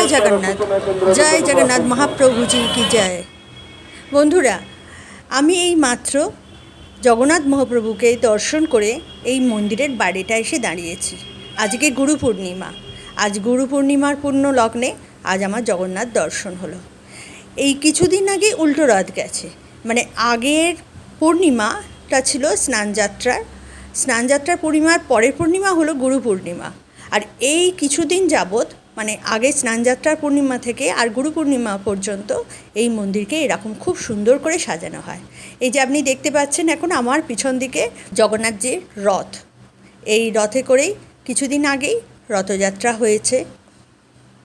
জয় জগন্নাথ জয় জগন্নাথ মহাপ্রভুজি কি জয়। বন্ধুরা, আমি এই মাত্র জগন্নাথ মহাপ্রভুকে দর্শন করে এই মন্দিরের বাড়িটা এসে দাঁড়িয়েছি। আজকে গুরু পূর্ণিমা। আজ গুরু পূর্ণিমার পূর্ণ লগ্নে আজ আমার জগন্নাথ দর্শন হলো। এই কিছুদিন আগে উল্টো রথ গেছে। মানে আগের পূর্ণিমাটা ছিল স্নানযাত্রার স্নানযাত্রার পূর্ণিমার পরের পূর্ণিমা হলো গুরু পূর্ণিমা। আর এই কিছুদিন যাবৎ মানে আগে স্নানযাত্রার পূর্ণিমা থেকে আর গুরু পূর্ণিমা পর্যন্ত এই মন্দিরকে এরকম খুব সুন্দর করে সাজানো হয়। এই যে আপনি দেখতে পাচ্ছেন এখন আমার পিছন দিকে জগন্নাথজির রথ। এই রথে করেই কিছুদিন আগেই রথযাত্রা হয়েছে।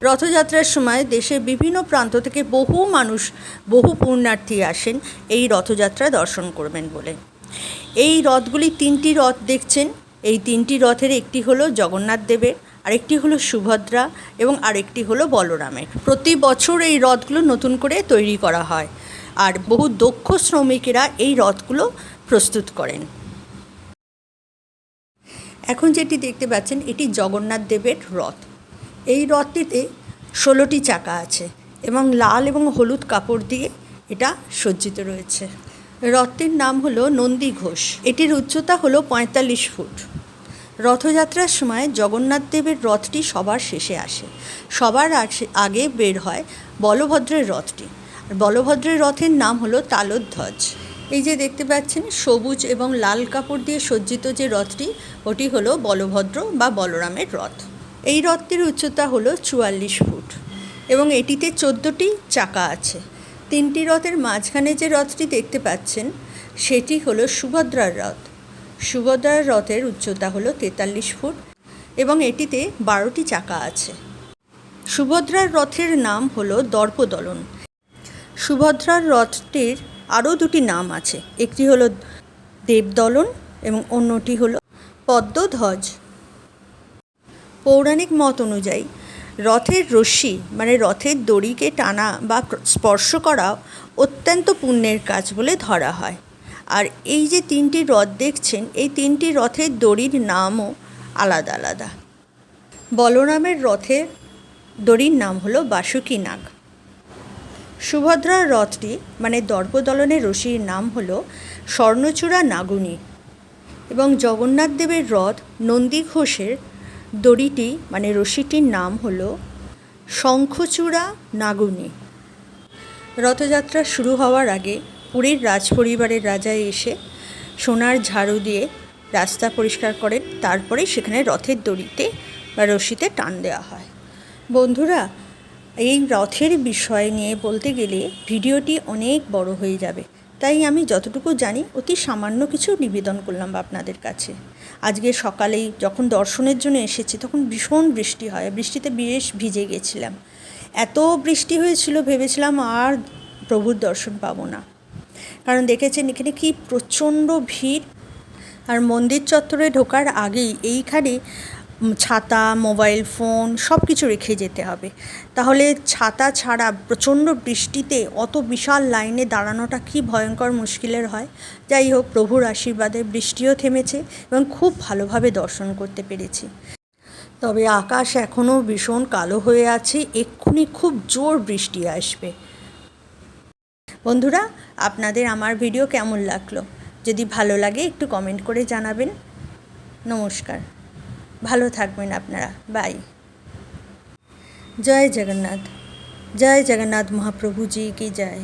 রথযাত্রার সময় দেশের বিভিন্ন প্রান্ত থেকে বহু মানুষ, বহু পুণ্যার্থী আসেন এই রথযাত্রা দর্শন করবেন বলে। এই রথগুলি তিনটি রথ দেখছেন। এই তিনটি রথের একটি হলো জগন্নাথ দেবের আরেকটি হলো সুভদ্রা এবং আরেকটি হলো বলরামের। প্রতি বছর এই রথগুলো নতুন করে তৈরি করা হয় আর বহু দক্ষ শ্রমিকেরা এই রথগুলো প্রস্তুত করেন। এখন যেটি দেখতে পাচ্ছেন, এটি জগন্নাথ দেবের রথ এই রথটিতে ষোলোটি চাকা আছে এবং লাল এবং হলুদ কাপড় দিয়ে এটা সজ্জিত রয়েছে। রথটির নাম হলো নন্দী ঘোষ। এটির উচ্চতা হলো পঁয়তাল্লিশ ফুট। রথযাত্রার সময় জগন্নাথ দেবের রথটি সবার শেষে আসে। সবার আগে বের হয় বলভদ্রের রথটি। আর বলভদ্রের রথের নাম হলো তালোধ্বজ। এই যে দেখতে পাচ্ছেন, সবুজ এবং লাল কাপড় দিয়ে সজ্জিত যে রথটি, ওটি হলো বলভদ্র বা বলরামের রথ। এই রথটির উচ্চতা হলো চুয়াল্লিশ ফুট এবং এটিতে চোদ্দোটি চাকা আছে। তিনটি রথের মাঝখানে যে রথটি দেখতে পাচ্ছেন, সেটি হলো সুভদ্রার রথ। সুভদ্রার রথের উচ্চতা হলো তেতাল্লিশ ফুট এবং এটিতে বারোটি চাকা আছে। সুভদ্রার রথের নাম হলো দর্পদলন। সুভদ্রার রথটির আরও দুটি নাম আছে। একটি হলো দেবদলন এবং অন্যটি হলো পদ্মধ্বজ। পৌরাণিক মত অনুযায়ী রথের রশ্মি মানে রথের দড়িকে টানা বা স্পর্শ করা অত্যন্ত পুণ্যের কাজ বলে ধরা হয়। আর এই যে তিনটি রথ দেখছেন, এই তিনটি রথের দড়ির নামও আলাদা আলাদা। বলরামের রথের দড়ির নাম হলো বাসুকী নাগ। সুভদ্রার রথটি মানে দর্পদলনের রশির নাম হলো স্বর্ণচূড়া নাগুনি। এবং জগন্নাথ দেবের রথ নন্দী ঘোষের দড়িটি মানে রশিটির নাম হলো শঙ্খচূড়া নাগুনি। রথযাত্রা শুরু হওয়ার আগে পুরীর রাজপরিবারের রাজা এসে সোনার ঝাড়ু দিয়ে রাস্তা পরিষ্কার করেন। তারপরে সেখানে রথের দড়িতে বা রশিতে টান দেওয়া হয়। বন্ধুরা, এই রথের বিষয় নিয়ে বলতে গেলে ভিডিওটি অনেক বড় হয়ে যাবে। তাই আমি যতটুকু জানি, অতি সামান্য কিছু নিবেদন করলাম আপনাদের কাছে। আজকে সকালেই যখন দর্শনের জন্য এসেছি, তখন ভীষণ বৃষ্টি হয়। বৃষ্টিতে বেশ ভিজে গেছিলাম। এত বৃষ্টি হয়েছিল, ভেবেছিলাম আর প্রভুর দর্শন পাবো না। কারণ দেখেছেন এখানে কি প্রচণ্ড ভিড়। আর মন্দির চত্বরে ঢোকার আগেই এইখানে ছাতা, মোবাইল ফোন সব কিছু রেখে যেতে হবে। তাহলে ছাতা ছাড়া প্রচণ্ড বৃষ্টিতে অত বিশাল লাইনে দাঁড়ানোটা কি ভয়ঙ্কর মুশকিলের হয়? যাই হোক, প্রভুর আশীর্বাদে বৃষ্টিও থেমেছে এবং খুব ভালোভাবে দর্শন করতে পেরেছি। তবে আকাশ এখনও ভীষণ কালো হয়ে আছে। এক্ষুনি খুব জোর বৃষ্টি আসবে। বন্ধুরা, আপনাদের আমার ভিডিও কেমন লাগল? যদি ভালো লাগে, একটু কমেন্ট করে জানাবেন। নমস্কার। ভালো থাকবেন আপনারা। বাই জয় জগন্নাথ। জয় জগন্নাথ মহাপ্রভুজি কি জয়।